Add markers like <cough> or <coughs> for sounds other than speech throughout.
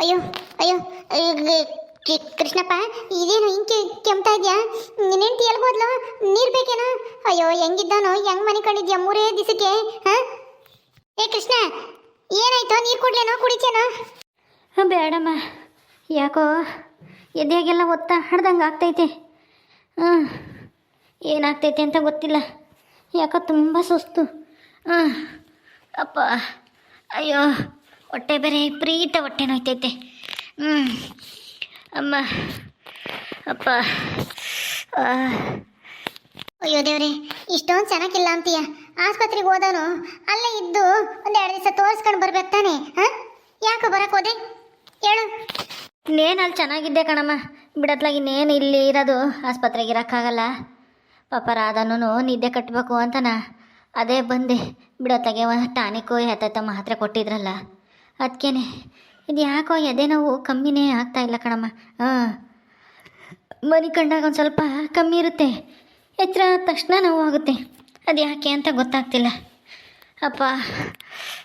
ಅಯ್ಯೋ ಅಯ್ಯೋ ಕೃಷ್ಣಪ್ಪ, ಇದೇನು ಹಿಂಗೆ ಕೆಮ್ತಾ ಇದೆಯಾ? ನಿನ್ನೆಂಟಿ ಹೇಳ್ಬೋದ್ಲು ನೀರು ಬೇಕೇನೋ? ಅಯ್ಯೋ, ಹೆಂಗಿದ್ದಾನೋ, ಹೆಂಗ್ ಮನೆ ಕಂಡಿದ್ಯಾ ಮೂರೇ ದಿಸಕ್ಕೆ ಹಾಂ? ಏ, ಕೃಷ್ಣ, ಏನಾಯ್ತೋ, ನೀರು ಕುಡ್ಲೇನೋ ಕುಡಿತೇನೋ ಬೇಡಮ್ಮ. ಯಾಕೋ ಎದೆಯಾಗೆಲ್ಲ ಒತ್ತಾ ಹಡ್ದಂಗೆ ಆಗ್ತೈತೆ. ಹ್ಞೂ ಏನಾಗ್ತೈತೆ ಅಂತ ಗೊತ್ತಿಲ್ಲ. ಯಾಕೋ ತುಂಬ ಸುಸ್ತು. ಅಪ್ಪ, ಅಯ್ಯೋ, ಹೊಟ್ಟೆ ಬೇರೆ ಪ್ರೀತ ಹೊಟ್ಟೆ ನೋಯ್ತೈತೆ. ಹ್ಞೂ ಅಮ್ಮ, ಅಪ್ಪ ಅಯ್ಯೋ ದೇವ್ರಿ, ಇಷ್ಟೊಂದು ಚೆನ್ನಾಗಿಲ್ಲ ಅಂತೀಯ? ಆಸ್ಪತ್ರೆಗೆ ಹೋದನು ಅಲ್ಲೇ ಇದ್ದು ಒಂದು ಎರಡು ದಿವಸ ತೋರಿಸ್ಕೊಂಡು ಬರ್ಬೇಕು ತಾನೆ, ಹಾಂ? ಯಾಕೆ ಬರಕ್ಕೆ ಹೋದೆ? ಹೇಳು. ಇನ್ನೇನು ಅಲ್ಲಿ ಚೆನ್ನಾಗಿದ್ದೆ ಕಣಮ್ಮ. ಬಿಡತ್ಲಾಗ ಇನ್ನೇನು ಇಲ್ಲಿ ಇರೋದು, ಆಸ್ಪತ್ರೆಗೆ ಇರೋಕ್ಕಾಗಲ್ಲ. ಪಾಪ ರಾಧನೂ ನಿದ್ದೆ ಕಟ್ಟಬೇಕು ಅಂತನ. ಅದೇ ಬಂದೆ. ಬಿಡೋ ಒಂದು ಟಾನಿಕ್ಕು ಯಾತತ್ತ ಮಾತ್ರೆ ಕೊಟ್ಟಿದ್ರಲ್ಲ. ಅದಕ್ಕೇನೆ ಇದು ಯಾಕೋ ಎದೆ ನೋವು ಕಮ್ಮಿನೇ ಆಗ್ತಾ ಇಲ್ಲ ಕಣಮ್ಮ. ಹಾಂ. ಮನೆ ಕಂಡಾಗ ಒಂದು ಸ್ವಲ್ಪ ಕಮ್ಮಿ ಇರುತ್ತೆ. ಎತ್ತರ ತಕ್ಷಣ ನೋವು ಆಗುತ್ತೆ. ಅದು ಯಾಕೆ ಅಂತ ಗೊತ್ತಾಗ್ತಿಲ್ಲ. ಅಪ್ಪ,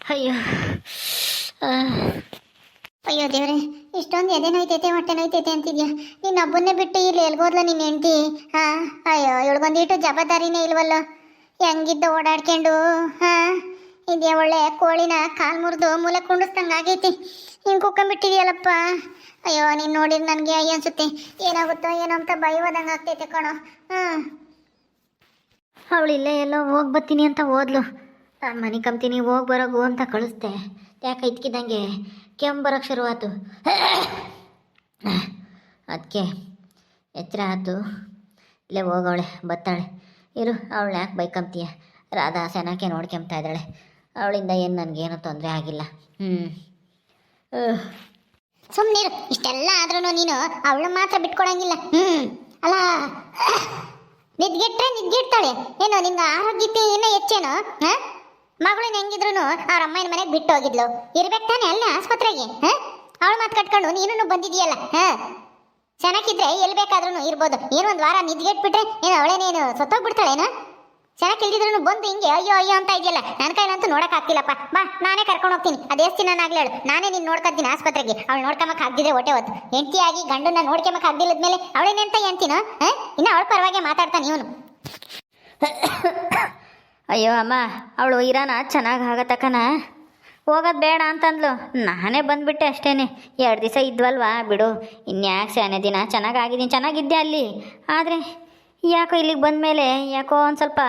ಅಯ್ಯೋ. ಅಯ್ಯೋ ದೇವ್ರೆ, ಇಷ್ಟೊಂದು ಎದೆ ನೋಯ್ತೈತೆ, ಹೊಟ್ಟೆ ನೋಯ್ತೈತೆ ಅಂತಿದ್ಯಾ? ನಿನ್ನ ಒಬ್ಬನ್ನೇ ಬಿಟ್ಟು ಇಲ್ಲಿ ಎಲ್ಗೋದ್ಲ ನಿನ್ನ ಹೆಂಡತಿ? ಹಾಂ, ಅಯ್ಯೋ ಇವಳಿಗೊಂದಿಟ್ಟು ಜವಾಬ್ದಾರಿನೇ ಇಲ್ವಲ್ಲ? ಹೆಂಗಿದ್ದ ಓಡಾಡ್ಕೊಂಡು, ಹಾ? ಇದೇ ಒಳ್ಳೆ ಕೋಳಿನ ಕಾಲ್ ಮುರಿದು ಮೂಲೆ ಕುಂಡಿಸ್ದಂಗೆ ಆಗೈತಿ ಹಿಂಗೆ ಕುಕ್ಕಂಬಿಟ್ಟಿದೆಯಲ್ಲಪ್ಪ. ಅಯ್ಯೋ, ನೀನು ನೋಡಿದ್ರೆ ನನಗೆ ಅಯ್ಯ ಅನ್ಸುತ್ತೆ. ಏನಾಗುತ್ತೋ ಏನೋ ಅಂತ ಭಯವಾದಂಗೆ ಆಗ್ತೈತೆ ಕಣೋ. ಹಾಂ. ಅವಳು ಇಲ್ಲೇ ಎಲ್ಲೋ ಹೋಗಿ ಬರ್ತೀನಿ ಅಂತ ಹೋದ್ಲು. ನಾನು ಮನೆ ಕಂಬ್ತೀನಿ ಹೋಗಿ ಬರೋಗು ಅಂತ ಕಳಿಸ್ದೆ. ಯಾಕೆ ಇದ್ಕಿದ್ದಂಗೆ? ಕೆಮ್ಮು ಬರೋಕ್ಕೆ ಶುರುವಾತು. ಅದಕ್ಕೆ ಎಚ್ಚರ ಆಯ್ತು ಇಲ್ಲೇ ಹೋಗವಳೆ, ಬತ್ತಾಳೆ. ಇರು, ಅವಳು ಯಾಕೆ ಬೈಕಂತೀಯ? ರಾಧಾ ಸೆನಕ್ಕೆ ನೋಡ್ಕೊಂಬ್ತಾ ಇದ್ದಾಳೆ ಅವಳಿಂದ ಏನು ನನಗೇನು ತೊಂದರೆ ಆಗಿಲ್ಲ. ಹ್ಞೂ ಸುಮ್ಮನಿರು ಇಷ್ಟೆಲ್ಲ ಆದ್ರೂ ನೀನು ಅವಳು ಮಾತ್ರ ಬಿಟ್ಕೊಡಂಗಿಲ್ಲ. ಹ್ಮ್. ಅಲ್ಲ, ನಿದ್ಗೆಟ್ರೆ ನಿದ್ಗೆಡ್ತಾಳೆ. ಏನು ನಿನ್ನ ಆರೋಗ್ಯಕ್ಕೆ ಏನೋ ಹೆಚ್ಚೇನು, ಹಾಂ? ಮಗಳನ್ನ ಹೆಂಗಿದ್ರು ಅವ್ರ ಅಮ್ಮನ ಮನೆಗೆ ಬಿಟ್ಟು ಹೋಗಿದ್ಲು ಇರ್ಬೇಕು ತಾನೆ ಅಲ್ಲ ಆಸ್ಪತ್ರೆಗೆ, ಹಾಂ? ಅವಳು ಮಾತು ಕಟ್ಕೊಂಡು ನೀನು ಬಂದಿದೀಯಲ್ಲ, ಹಾ? ಚೆನ್ನಾಗಿದ್ರೆ ಎಲ್ಲಿ ಬೇಕಾದ್ರೂ ಇರ್ಬೋದು. ಏನೋ ಒಂದು ವಾರ ನಿದ್ಗೆಟ್ಬಿಟ್ರೆ ಏನು ಅವಳೇನೇನು ಸತ್ತೋಗ್ಬಿಡ್ತಾಳೇನು? ಚೆನ್ನಾಗಿ ಇಲ್ದಿದ್ರು ಬಂದು ಹಿಂಗೆ ಅಯ್ಯೋ ಅಯ್ಯೋ ಅಂತ ಇದೆಯಲ್ಲ ನನ್ನ ಕೈಲಂತೂ ನೋಡೋಕ್ಕಾಗ್ತಿಲ್ಲಪ್ಪ ಬಾ, ನಾನೇ ಕರ್ಕೊಂಡು ಹೋಗ್ತೀನಿ. ಎಷ್ಟು ದಿನ ಹೇಳು ನಾನೇ ನೀನು ನೋಡ್ಕೊತೀನಿ ಆಸ್ಪತ್ರೆಗೆ. ಅವಳು ನೋಡ್ಕೊಂಬಕ್ ಆಗ್ದಿದ್ರೆ ಹೊಟ್ಟೆ ಹೊತ್ತು. ಹೆಂಡತಿಯಾಗಿ ಗಂಡನ್ನ ನೋಡ್ಕೊಂಬಕ್ ಆಗ್ದಿಲ್ಲದ್ಮೇಲೆ ಅವಳೇನೆಂತ ಎಂತಿನೋ, ಹಾ? ಇನ್ನು ಅವಳ ಪರವಾಗಿ ಮಾತಾಡ್ತಾನೆ ಇವನು ಅಯ್ಯೋ ಅಮ್ಮ, ಅವಳು ಇರೋಣ ಚೆನ್ನಾಗಿ ಆಗತ್ತಕ್ಕನ ಹೋಗೋದು ಬೇಡ ಅಂತಂದ್ಲು. ನಾನೇ ಬಂದುಬಿಟ್ಟೆ ಅಷ್ಟೇನೆ. ಎರಡು ದಿವಸ ಇದ್ವಲ್ವಾ ಬಿಡು. ಇನ್ಯಾಕೆ ಶಾನೆ ದಿನ? ಚೆನ್ನಾಗಾಗಿದ್ದೀನಿ. ಚೆನ್ನಾಗಿದ್ದೆ ಅಲ್ಲಿ? ಆದರೆ ಯಾಕೋ ಇಲ್ಲಿಗೆ ಬಂದಮೇಲೆ ಯಾಕೋ ಒಂದು ಸ್ವಲ್ಪ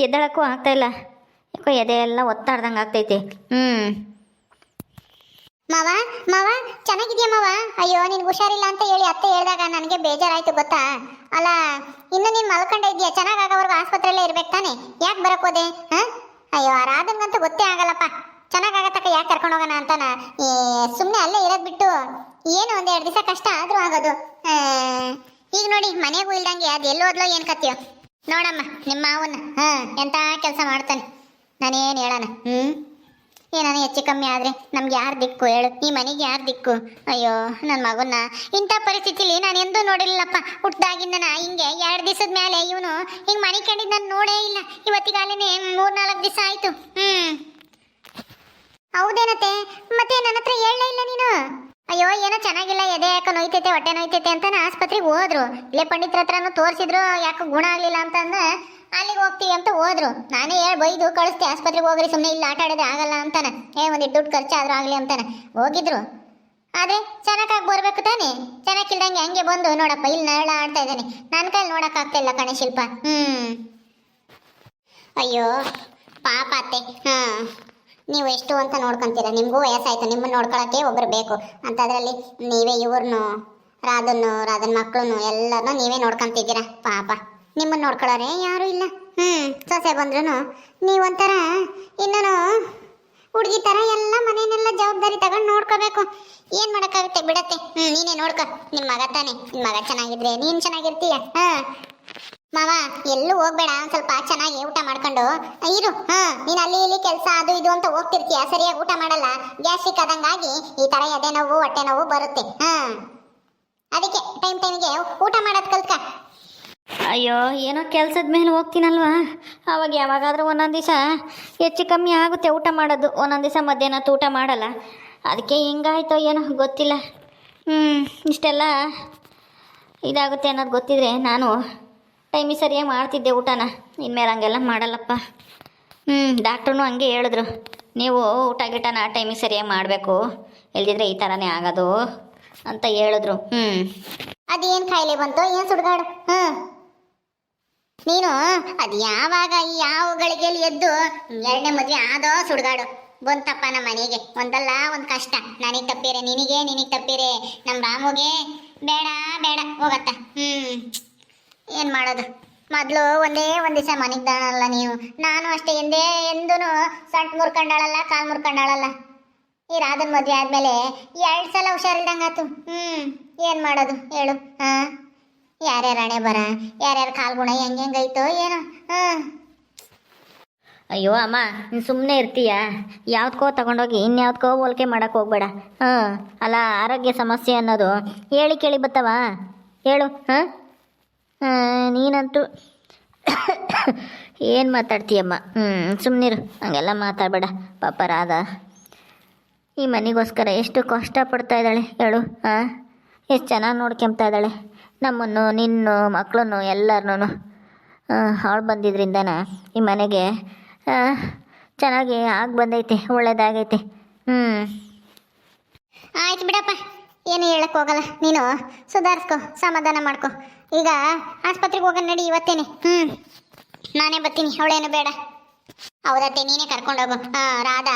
ಎದ್ದೇಳಕ್ಕೂ ಆಗ್ತಾಯಿಲ್ಲ ಯಾಕೋ ಎದೆ ಎಲ್ಲ ಒತ್ತಾಡ್ದಂಗೆ ಆಗ್ತೈತಿ. ಹ್ಞೂ ಮಾವ ಮಾವ, ಚೆನ್ನಾಗಿದ್ಯಾ ಮಾವ? ಅಯ್ಯೋ, ನಿನ್ಗೆ ಹುಷಾರಿಲ್ಲ ಅಂತ ಹೇಳಿ ಅತ್ತೆ ಹೇಳಿದಾಗ ನನಗೆ ಬೇಜಾರಾಯ್ತು ಗೊತ್ತಾ? ಅಲ್ಲ, ಇನ್ನು ನೀನು ಮಲ್ಕೊಂಡೆ ಇದೆಯಾ? ಚೆನ್ನಾಗಾಗೋವರೆಗೂ ಆಸ್ಪತ್ರೆಯಲ್ಲೇ ಇರ್ಬೇಕು ತಾನೆ? ಯಾಕೆ ಬರಕ್ ಹೋದೆ? ಹಾ? ಅಯ್ಯೋ ರಾಧನ್ಗಂತೂ ಗೊತ್ತೇ ಆಗಲ್ಲಪ್ಪ. ಚೆನ್ನಾಗಾಗತ್ತಕ್ಕ, ಯಾಕೆ ಕರ್ಕೊಂಡು ಹೋಗೋಣ ಅಂತಾನ ಸುಮ್ಮನೆ ಅಲ್ಲೇ ಇರೋದು ಬಿಟ್ಟು. ಏನು ಒಂದ್ ಎರಡು ದಿವಸ ಕಷ್ಟ ಆದರೂ ಆಗೋದು. ಈಗ ನೋಡಿ, ಮನೆಗೂ ಇಲ್ದಂಗೆ ಅದು ಎಲ್ಲೋದ್ಲೋ ಏನು ಕತ್ತಿಯೋ. ನೋಡಮ್ಮ, ನಿಮ್ಮ ಮಾವನ್ನ. ಹಾಂ, ಎಂತ ಕೆಲಸ ಮಾಡ್ತಾನೆ. ನಾನೇನು ಹೇಳೋಣ? ಹ್ಞೂ ಏನಾನ ಹೆಚ್ಚು ಕಮ್ಮಿ ಆದ್ರೆ ನಮ್ಗೆ ಯಾರು ದಿಕ್ಕು ಹೇಳು? ಈ ಮನೆಗೆ ಯಾರು ದಿಕ್ಕು? ಅಯ್ಯೋ ನನ್ನ ಮಗನ್ನ. ಇಂಥ ಪರಿಸ್ಥಿತಿಲಿ ನಾನು ಎಂದೂ ನೋಡಿಲ್ಲಪ್ಪ. ಹುಟ್ಟಿದಾಗಿಂದನ ಹಿಂಗೆ ಎರಡು ದಿವಸದ ಮೇಲೆ ಇವನು ಹಿಂಗೆ ಮನೆ ಕಂಡಿದ್ದು ನಾನು ನೋಡೇ ಇಲ್ಲ. ಇವತ್ತಿಗಾಲೇನೆ ಮೂರ್ನಾಲ್ಕು ದಿವಸ ಆಯ್ತು. ಹ್ಮ್. ಹೌದೇನತ್ತೆ? ಮತ್ತೆ ನನ್ನ ಹತ್ರ ಹೇಳಲೇ ಇಲ್ಲ ನೀನು. ಅಯ್ಯೋ, ಏನೋ ಚೆನ್ನಾಗಿಲ್ಲ, ಎದೆ ಯಾಕೆ ನೋಯ್ತೈತೆ, ಹೊಟ್ಟೆ ನೋಯ್ತೈತೆ ಅಂತ ಆಸ್ಪತ್ರೆಗೆ ಹೋದ್ರು. ಇಲ್ಲೇ ಪಂಡಿತರ ಹತ್ರನೂ ತೋರಿಸಿದ್ರು, ಯಾಕೆ ಗುಣ ಆಗ್ಲಿಲ್ಲ ಅಂತಂದು. ಅಲ್ಲಿಗೆ ಹೋಗ್ತೀವಿ ಅಂತ ಹೋದ್ರು. ನಾನೇ ಹೇಳಿ ಬೈದು ಕಳಿಸ್ತೆ ಆಸ್ಪತ್ರೆಗೆ ಹೋಗ್ರಿ ಸುಮ್ಮನೆ ಇಲ್ಲಿ ಆಟ ಆಡಿದ್ರೆ ಆಗಲ್ಲ ಅಂತಾನೆ. ಏ, ಒಂದು ದುಡ್ಡು ಖರ್ಚಾದ್ರೂ ಆಗಲಿ ಅಂತಾನೆ. ಹೋಗಿದ್ರು. ಆದರೆ ಚೆನ್ನಾಗಿ ಬರಬೇಕು ತಾನೆ? ಚೆನ್ನಾಗಿಲ್ದಂಗೆ ಹಂಗೆ ಬಂದು? ನೋಡಪ್ಪ, ಇಲ್ಲಿ ನರಳ ಆಡ್ತಾ ಇದ್ದಾನೆ. ನನ್ನ ಕೈಲಿ ನೋಡೋಕ್ಕಾಗ್ತಾ ಇಲ್ಲ ಕಣೆ ಶಿಲ್ಪ. ಹ್ಞೂ ಅಯ್ಯೋ, ಪಾಪ ಅತ್ತೆ. ಹಾ ನೀವು ಎಷ್ಟು ಅಂತ ನೋಡ್ಕೊಂತೀರ? ನಿಮಗೂ ವಯಸ್ಸಾಯ್ತು, ನಿಮ್ಮನ್ನ ನೋಡ್ಕೊಳಕ್ಕೆ ಒಬ್ರು ಬೇಕು. ಅಂತದ್ರಲ್ಲಿ ನೀವೇ ಇವ್ರನ್ನು ರಾಧನ್ನು, ರಾಧನ್ ಮಕ್ಕಳನ್ನು ಎಲ್ಲರನ್ನೂ ನೀವೇ ನೋಡ್ಕೊಂತಿದ್ದೀರ, ಪಾಪ. ನಿಮ್ಮನ್ನ ನೋಡ್ಕೊಳ್ಳೋರೆ ಯಾರೂ ಇಲ್ಲ. ಹ್ಞೂ ಸೊಸೆ ಬಂದ್ರೂ ನೀವೊಂಥರ ಇನ್ನೂ ಹುಡುಗಿ ಥರ ಎಲ್ಲ ಮನೆಯನ್ನೆಲ್ಲ ಜವಾಬ್ದಾರಿ ತಗೊಂಡು ನೋಡ್ಕೋಬೇಕು. ಏನು ಮಾಡೋಕ್ಕಾಗುತ್ತೆ ಬಿಡತ್ತೆ? ಹ್ಞೂ ನೀನೇ ನೋಡ್ಕೊ. ನಿಮ್ಮ ಮಗ ತಾನೆ. ನಿಮ್ಮ ಮಗ ಚೆನ್ನಾಗಿದ್ರೆ ನೀನು ಚೆನ್ನಾಗಿರ್ತೀಯ? ಹಾ. ಮಾವ, ಎಲ್ಲೂ ಹೋಗ್ಬೇಡ ಸ್ವಲ್ಪ ಚೆನ್ನಾಗಿ ಊಟ ಮಾಡ್ಕೊಂಡು. ಇರು, ಹಾ, ನೀನ್ ಅಲ್ಲಿ ಇಲ್ಲಿ ಕೆಲಸ, ಅದು ಇದು ಅಂತ ಹೋಗ್ತಿರ್ತೀಯ, ಸರಿಯಾಗಿ ಊಟ ಮಾಡಲ್ಲ. ಗ್ಯಾಸ್ಟ್ರಿಕ್ ಆದಂಗಾಗಿ ಈ ತರ ಎದೆ ನೋವು, ಹೊಟ್ಟೆ ನೋವು ಬರುತ್ತೆ, ಹಾ. ಅದಕ್ಕೆ ಟೈಮ್ ಟೈಮಿಗೆ ಊಟ ಮಾಡೋದ್ ಕಲ್ತ್ಕ. ಅಯ್ಯೋ, ಏನೋ ಕೆಲಸದ ಮೇಲೆ ಹೋಗ್ತೀನಲ್ವಾ? ಅವಾಗ ಯಾವಾಗಾದ್ರೂ ಒಂದೊಂದು ದಿವಸ ಹೆಚ್ಚು ಕಮ್ಮಿ ಆಗುತ್ತೆ ಊಟ ಮಾಡೋದು, ಒಂದೊಂದು ದಿವಸ ಮಧ್ಯಾಹ್ನ ಊಟ ಮಾಡಲ್ಲ. ಅದಕ್ಕೆ ಹಿಂಗಾಯ್ತೋ ಏನೋ ಗೊತ್ತಿಲ್ಲ. ಹ್ಞೂ ಇಷ್ಟೆಲ್ಲ ಇದಾಗುತ್ತೆ ಅನ್ನೋದು ಗೊತ್ತಿದ್ರೆ ನಾನು ಟೈಮಿಗೆ ಸರಿಯಾಗಿ ಮಾಡ್ತಿದ್ದೆ ಊಟನ. ಇನ್ಮೇಲೆ ಹಂಗೆಲ್ಲ ಮಾಡಲ್ಲಪ್ಪ. ಹ್ಞೂ ಡಾಕ್ಟ್ರು ಹಂಗೆ ಹೇಳಿದ್ರು. ನೀವು ಊಟ ಗಿಟನ ಟೈಮಿಗೆ ಸರಿಯಾಗಿ ಮಾಡಬೇಕು. ಇಲ್ದಿದ್ರೆ ಈ ಥರನೇ ಆಗೋದು ಅಂತ ಹೇಳಿದ್ರು. ಹ್ಞೂ ಅದೇನು ಕಾಯಿಲೆ ಬಂತು? ಏನು ಸುಡ್ಗಾಡು? ಹ್ಞೂ ನೀನು ಅದು ಯಾವಾಗ ಈ ಯಾವ ಗಳಿಗೆಯಲ್ಲಿ ಎದ್ದು ಎರಡನೇ ಮದುವೆ ಆದೋ ಸುಡ್ಗಾಡು. ಬಂತಪ್ಪ ನಮ್ಮ ಮನೆಗೆ. ಒಂದಲ್ಲ, ಒಂದು ಕಷ್ಟ. ನನಗೆ ತಪ್ಪಿರೆ, ನಿನಗೆ ನಿನಗೆ ತಪ್ಪಿರೆ. ನಮ್ಮ ರಾಮುಗೆ ಬೇಡ ಬೇಡ ಹೋಗತ್ತ. ಹ್ಮ್. ಏನ್ ಮಾಡೋದು? ಮೊದಲು ಒಂದೇ ಒಂದು ದಿವಸ ಮನೆಗ್ ದಾಣಲ್ಲ ನೀವು. ನಾನು ಅಷ್ಟೇ ಎಂದೇ ಎಂದೂ ಸಟ್ ಮುರ್ಕೊಂಡಾಳಲ್ಲ, ಕಾಲು ಮುರ್ಕೊಂಡಾಳಲ್ಲ. ಈ ರಾಧನ್ ಮದುವೆ ಆದಮೇಲೆ ಎರಡು ಸಲ ಹುಷಾರಿಲ್ದಂಗಾತು. ಹ್ಞೂ ಏನು ಮಾಡೋದು? ಹೇಳು. ಹಾಂ? ಯಾರ್ಯಾರು ಹಣೆ ಬರ? ಯಾರ್ಯಾರು ಕಾಲು ಗುಣ ಹೆಂಗೆ ಹೆಂಗೈತೋ ಏನು? ಹಾಂ? ಅಯ್ಯೋ ಅಮ್ಮ, ನೀನು ಸುಮ್ಮನೆ ಇರ್ತೀಯ? ಯಾವ್ದಕ್ಕೋ ತಗೊಂಡೋಗಿ ಇನ್ಯಾವ್ದಕ್ಕೋ ಹೋಲಿಕೆ ಮಾಡೋಕೆ ಹೋಗ್ಬೇಡ. ಹಾಂ, ಅಲ್ಲ, ಆರೋಗ್ಯ ಸಮಸ್ಯೆ ಅನ್ನೋದು ಹೇಳಿ ಕೇಳಿ ಬತ್ತವ? ಹೇಳು, ಹಾಂ? ನೀನಂತೂ ಏನು ಮಾತಾಡ್ತೀಯಮ್ಮ? ಹ್ಞೂ ಸುಮ್ಮನಿರು ಹಂಗೆಲ್ಲ ಮಾತಾಡಬೇಡ ಪಾಪ ರಾಧ ಈ ಮನೆಗೋಸ್ಕರ ಎಷ್ಟು ಕಷ್ಟ ಪಡ್ತಾ ಇದ್ದಾಳೆ ಹೇಳು ಹಾಂ ಎಷ್ಟು ಚೆನ್ನಾಗಿ ನೋಡ್ಕೊಂಬ್ತಾ ಇದ್ದಾಳೆ. ನಮ್ಮನ್ನು, ನಿನ್ನು ಮಕ್ಕಳನ್ನು ಎಲ್ಲರನ್ನೂ. ಅವಳು ಬಂದಿದ್ರಿಂದನ ಈ ಮನೆಗೆ? ಚೆನ್ನಾಗಿ ಆಗಿ ಬಂದೈತೆ, ಒಳ್ಳೇದಾಗೈತೆ. ಹ್ಞೂ ಆಯ್ತು ಬಿಡಪ್ಪ, ಏನು ಹೇಳಕ್ಕೆ ಹೋಗಲ್ಲ. ನೀನು ಸುಧಾರಿಸ್ಕೊ, ಸಮಾಧಾನ ಮಾಡ್ಕೊ. ಈಗ ಆಸ್ಪತ್ರೆಗೆ ಹೋಗೋಣ ನಡಿ ಇವತ್ತೇನೆ. ಹ್ಞೂ ನಾನೇ ಬರ್ತೀನಿ ಅವಳೇನು ಬೇಡ. ಹೌದತ್ತೆ ನೀನೇ ಕರ್ಕೊಂಡೋಗು ರಾಧಾ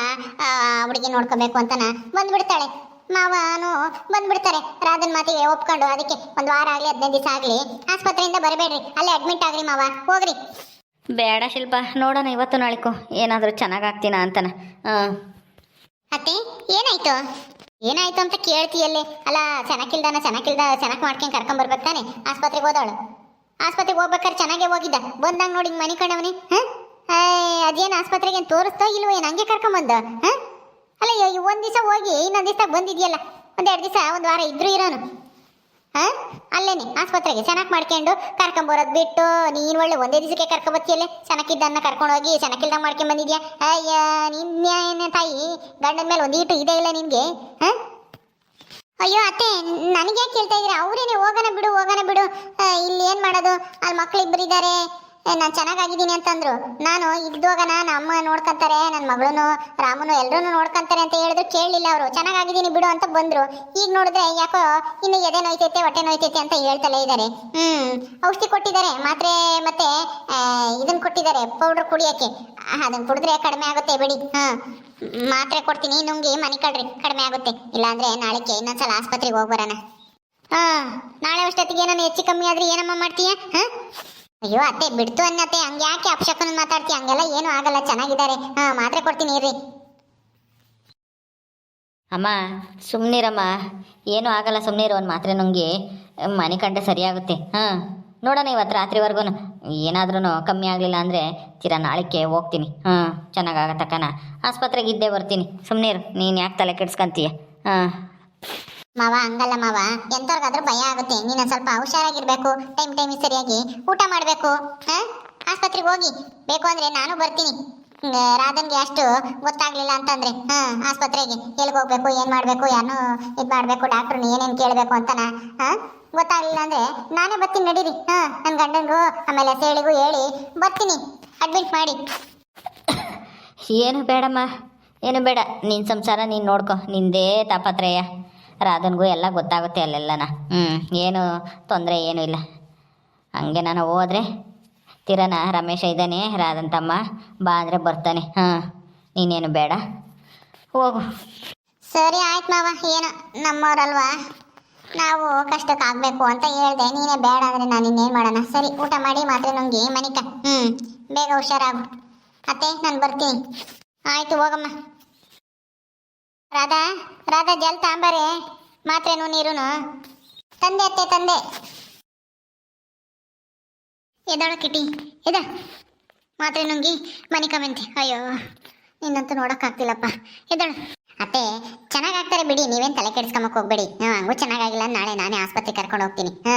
ಹುಡುಗಿ ನೋಡ್ಕೋಬೇಕು ಅಂತನ. ಬಂದ್ಬಿಡ್ತಾಳೆ. ಮಾವನು ಬಂದ್ಬಿಡ್ತಾರೆ. ರಾಧನ್ ಮಾತಿಗೆ ಒಪ್ಕೊಂಡು ಅದಕ್ಕೆ ಒಂದು ವಾರ ಆಗಲಿ ಹದಿನೈದು ದಿವಸ ಆಗಲಿ ಆಸ್ಪತ್ರೆಯಿಂದ ಬರಬೇಡ್ರಿ. ಅಲ್ಲೇ ಅಡ್ಮಿಟ್ ಆಗ್ರಿ ಮಾವ. ಹೋಗ್ರಿ. ಬೇಡ ಶಿಲ್ಪ ನೋಡೋಣ ಇವತ್ತು ನಾಳಿಕು ಏನಾದರೂ ಚೆನ್ನಾಗಾಗ್ತೀನ ಅಂತನ. ಹಾಂ ಅತ್ತೆ ಏನಾಯ್ತು? ಏನಾಯ್ತು ಅಂತ ಕೇಳ್ತೀಯಲ್ಲೇ? ಅಲ್ಲ ಚೆನ್ನಾಗಿಲ್ದಾನ ಚೆನ್ನಾಗಿಲ್ದ ಚೆನ್ನಾಗಿ ಮಾಡ್ಕೊಂಡು ಕರ್ಕೊಂಡ್ ಬರ್ಬೇಕು ತಾನೆ? ಆಸ್ಪತ್ರೆಗೆ ಹೋದವಳು. ಆಸ್ಪತ್ರೆಗೆ ಹೋಗ್ಬೇಕಾದ್ರೆ ಚೆನ್ನಾಗೇ ಹೋಗಿದ್ದ. ಬಂದಂಗೆ ನೋಡಿ ಮನೆ ಹಾಂ? ಅದೇನು ಆಸ್ಪತ್ರೆಗೆ ತೋರಿಸ್ತೋ ಇಲ್ವೋ ಏನು ಹಂಗೆ ಕರ್ಕೊಂಬಂದ? ಹಾಂ? ಅಲ್ಲ ಒಂದ್ ದಿವಸ ಹೋಗಿ ಇನ್ನೊಂದು ದಿವಸ ಬಂದಿದೆಯಲ್ಲ. ಒಂದು ಎರಡು ದಿವಸ, ಒಂದು ವಾರ ಇದ್ರೂ ಇರೋನು. ಹಾ? ಅಲ್ಲೇನೆ ಆಸ್ಪತ್ರೆಗೆ ಚೆನ್ನಾಗಿ ಮಾಡ್ಕೊಂಡು ಕರ್ಕೊಂಬರೋದು ಬಿಟ್ಟು ನೀನ್ ಒಳ್ಳೆ ಒಂದೇ ದಿವಸಕ್ಕೆ ಕರ್ಕೊಬತ್ತಿಯಲ್ಲೇ ಚೆನ್ನಾಗಿದ್ದನ್ನ ಕರ್ಕೊಂಡು ಹೋಗಿ ಚೆನ್ನಾಗಿಲ್ದಂಗ್ ಮಾಡ್ಕೊಂಡ್ ಬಂದಿದ್ಯಾ? ಅಯ್ಯ ನಿನ್ನ ತಾಯಿ? ಗಂಡನ ಮೇಲೆ ಒಂದೀಟು ಇದೆ ಇಲ್ಲ ನಿನಗೆ? ಹಾಂ? ಅಯ್ಯೋ, ಅತ್ತೆ ನನಗೆ ಕೇಳ್ತಾ ಇದ್ರೆ ಅವರೇನೆ ಹೋಗೋಣ ಬಿಡು ಹೋಗೋಣ ಬಿಡು. ಇಲ್ಲಿ ಏನ್ ಮಾಡೋದು? ಅಲ್ಲಿ ಮಕ್ಳು ಇಬ್ಬರಿದ್ದಾರೆ ನಾನು ಚೆನ್ನಾಗಾಗಿದ್ದೀನಿ ಅಂತಂದ್ರು. ನಾನು ಇದ್ದೋಗನ ನಮ್ಮ ನೋಡ್ಕೊಂತಾರೆ ನನ್ನ ಮಗಳನ್ನು ರಾಮನು ಎಲ್ಲರೂ ನೋಡ್ಕೊಂತಾರೆ ಅಂತ ಹೇಳಿದ್ರು ಕೇಳಲಿಲ್ಲ ಅವರು. ಚೆನ್ನಾಗಾಗಿದ್ದೀನಿ ಬಿಡು ಅಂತ ಬಂದರು. ಈಗ ನೋಡಿದ್ರೆ ಯಾಕೋ ಇನ್ನು ಎದೆ ನೋಯ್ತೈತೆ, ಹೊಟ್ಟೆ ನೋಯ್ತೈತೆ ಅಂತ ಹೇಳ್ತಲೇ ಇದ್ದಾರೆ ಹ್ಞೂ ಔಷಧಿ ಕೊಟ್ಟಿದ್ದಾರೆ. ಮಾತ್ರೆ ಮತ್ತೆ ಇದನ್ನ ಕೊಟ್ಟಿದ್ದಾರೆ ಪೌಡ್ರ್ ಕುಡಿಯೋಕ್ಕೆ. ಅದನ್ನು ಕುಡಿದ್ರೆ ಕಡಿಮೆ ಆಗುತ್ತೆ ಬಿಡಿ. ಹಾಂ, ಮಾತ್ರೆ ಕೊಡ್ತೀನಿ, ನುಂಗಿ ಮನೆ ಕಡ್ರಿ ಕಡಿಮೆ ಆಗುತ್ತೆ. ಇಲ್ಲಾಂದ್ರೆ ನಾಳೆಗೆ ಇನ್ನೊಂದ್ಸಲ ಆಸ್ಪತ್ರೆಗೆ ಹೋಗಿ ಬರೋಣ. ಹಾ, ನಾಳೆ ಅಷ್ಟೊತ್ತಿಗೆ ನಾನು ಹೆಚ್ಚು ಕಮ್ಮಿ ಆದ್ರೆ ಏನಮ್ಮ ಮಾಡ್ತೀಯ? ಹಾ? ಅಯ್ಯೋ ಅತ್ತೆ, ಬಿಡ್ತು ಅನ್ನತ್ತೆ. ಹಂಗೆ ಯಾಕೆ ಅಪ್ಶಕನ ಮಾತಾಡ್ತಿ? ಹಂಗೆಲ್ಲ ಏನು ಆಗಲ್ಲ. ಚೆನ್ನಾಗಿದ್ದಾರೆ. ಹಾ, ಮಾತ್ರೆ ಕೊಡ್ತೀನಿ ಇರ್ರಿ. ಅಮ್ಮ, ಸುಮ್ನಿರಮ್ಮ. ಏನೂ ಆಗಲ್ಲ ಸುಮ್ನಿರು ಒಂದು ಮಾತ್ರೆ ನುಂಗಿ. ಮನೆ ಕಂಡ್ರೆ ಸರಿಯಾಗುತ್ತೆ. ಹಾಂ, ನೋಡೋಣ ಇವತ್ತು ರಾತ್ರಿವರೆಗೂ ಏನಾದ್ರೂ ಕಮ್ಮಿ ಆಗಲಿಲ್ಲ ಅಂದರೆ ಚಿರ ನಾಳಿಕೆ ಹೋಗ್ತೀನಿ. ಹಾಂ ಚೆನ್ನಾಗಾಗತ್ತಕ್ಕನ ಆಸ್ಪತ್ರೆಗೆ ಇದ್ದೇ ಬರ್ತೀನಿ. ಸುಮ್ನಿರು, ನೀನು ಯಾಕೆ ತಲೆ ಕೆಡ್ಸ್ಕೊಂತೀಯ? ಹಾಂ. ಮಾವ, ಹಂಗಲ್ಲ ಮಾವ. ಎಂತವ್ರಿಗಾದ್ರೂ ಭಯ ಆಗುತ್ತೆ. ನೀನು ಸ್ವಲ್ಪ ಹುಷಾರಾಗಿರ್ಬೇಕು. ಟೈಮ್ ಟೈಮಿಗೆ ಸರಿಯಾಗಿ ಊಟ ಮಾಡಬೇಕು. ಹಾ? ಆಸ್ಪತ್ರೆಗೆ ಹೋಗಿ. ಬೇಕು ಅಂದ್ರೆ ನಾನು ಬರ್ತೀನಿ. ರಾಧನ್ಗೆ ಅಷ್ಟು ಗೊತ್ತಾಗ್ಲಿಲ್ಲ ಅಂತಂದ್ರೆ. ಹಾ, ಆಸ್ಪತ್ರೆಗೆ. ಎಲ್ಲಿಗೆ ಹೋಗ್ಬೇಕು, ಏನ್ ಮಾಡ್ಬೇಕು ಯಾನು ಇದ್ ಮಾಡ್ಬೇಕು ಡಾಕ್ಟರ್ನ ಏನೇನ್ ಕೇಳ್ಬೇಕು ಅಂತನ. ಹಾ? ಗೊತ್ತಾಗ್ಲಿಲ್ಲ ಅಂದ್ರೆ ನಾನೇ ಬರ್ತೀನಿ, ನಡೀರಿ. ಹಾಂ ನನ್ನ ಗಂಡನಿಗೂ, ಆಮೇಲೆ ಸೇಳಿಗೂ ಹೇಳಿ ಬರ್ತೀನಿ. ಅಡ್ಮಿಟ್ ಮಾಡಿ. <coughs> ಏನು ಬೇಡಮ್ಮ. ಏನು ಬೇಡ. ನಿನ್ನ ಸಂಸಾರ ನೀನು ನೋಡ್ಕೊ. ನಿಂದೇ ತಾಪತ್ರಯ. ರಾಧನ್ಗೂ ಎಲ್ಲ ಗೊತ್ತಾಗುತ್ತೆ ಅಲ್ಲೆಲ್ಲನ. ಹ್ಞೂ ಏನು ತೊಂದರೆ ಏನೂ ಇಲ್ಲ. ಹಂಗೆ ನಾನು ಹೋದ್ರೆ ತಿರನ, ರಮೇಶ ಇದ್ದಾನೆ, ರಾಧನ್ ತಮ್ಮ ಬಾ ಅಂದರೆ ಬರ್ತಾನೆ. ಹಾಂ, ನೀನೇನು ಬೇಡ. ಹೋಗು. ಸರಿ ಆಯ್ತು ಮಾವ, ಏನು ನಮ್ಮವರಲ್ವಾ? ನಾವು ಕಷ್ಟಕ್ಕೆ ಆಗಬೇಕು ಅಂತ ಹೇಳ್ದೆ. ನೀನೇ ಬೇಡ ಅಂದರೆ ನಾನು ಇನ್ನೇನು ಮಾಡೋಣ. ಸರಿ, ಊಟ ಮಾಡಿ, ಮಾತ್ರ ನನಗೆ ಮನಿಕ ಹ್ಞೂ ಬೇಗ ಹುಷಾರಾಗು. ಅತ್ತೆ, ನಾನು ಬರ್ತೀನಿ. ಆಯಿತು ಹೋಗಮ್ಮ. ರಾಧಾ ರಾಧಾ ಜಲ್ ತಾಂಬಾರೆ, ಮಾತ್ರೆನು ನೀರುನು. ತಂದೆ ಅತ್ತೆ, ತಂದೆ. ಎದಾಳ ಕಿಟಿ ಎದ ಮಾತ್ರೆ ನುಂಗಿ ಮನಿಕ ಮೆಂತೆ ಅಯ್ಯೋ, ನಿನ್ನಂತೂ ನೋಡೋಕ್ಕಾಗ್ತಿಲ್ಲಪ್ಪ. ಎದಾಳು ಅತ್ತೆ ಚೆನ್ನಾಗಾಗ್ತಾರೆ ಬಿಡಿ, ನೀವೇನ್ ತಲೆ ಕೆಡಿಸ್ಕೊಂಬಕ್ಕೆ ಹೋಗ್ಬೇಡಿ. ಹಾ ಹಂಗೂ ಚೆನ್ನಾಗಾಗಿಲ್ಲ ನಾಳೆ ನಾನೇ ಆಸ್ಪತ್ರೆ ಕರ್ಕೊಂಡು ಹೋಗ್ತೀನಿ. ಹಾ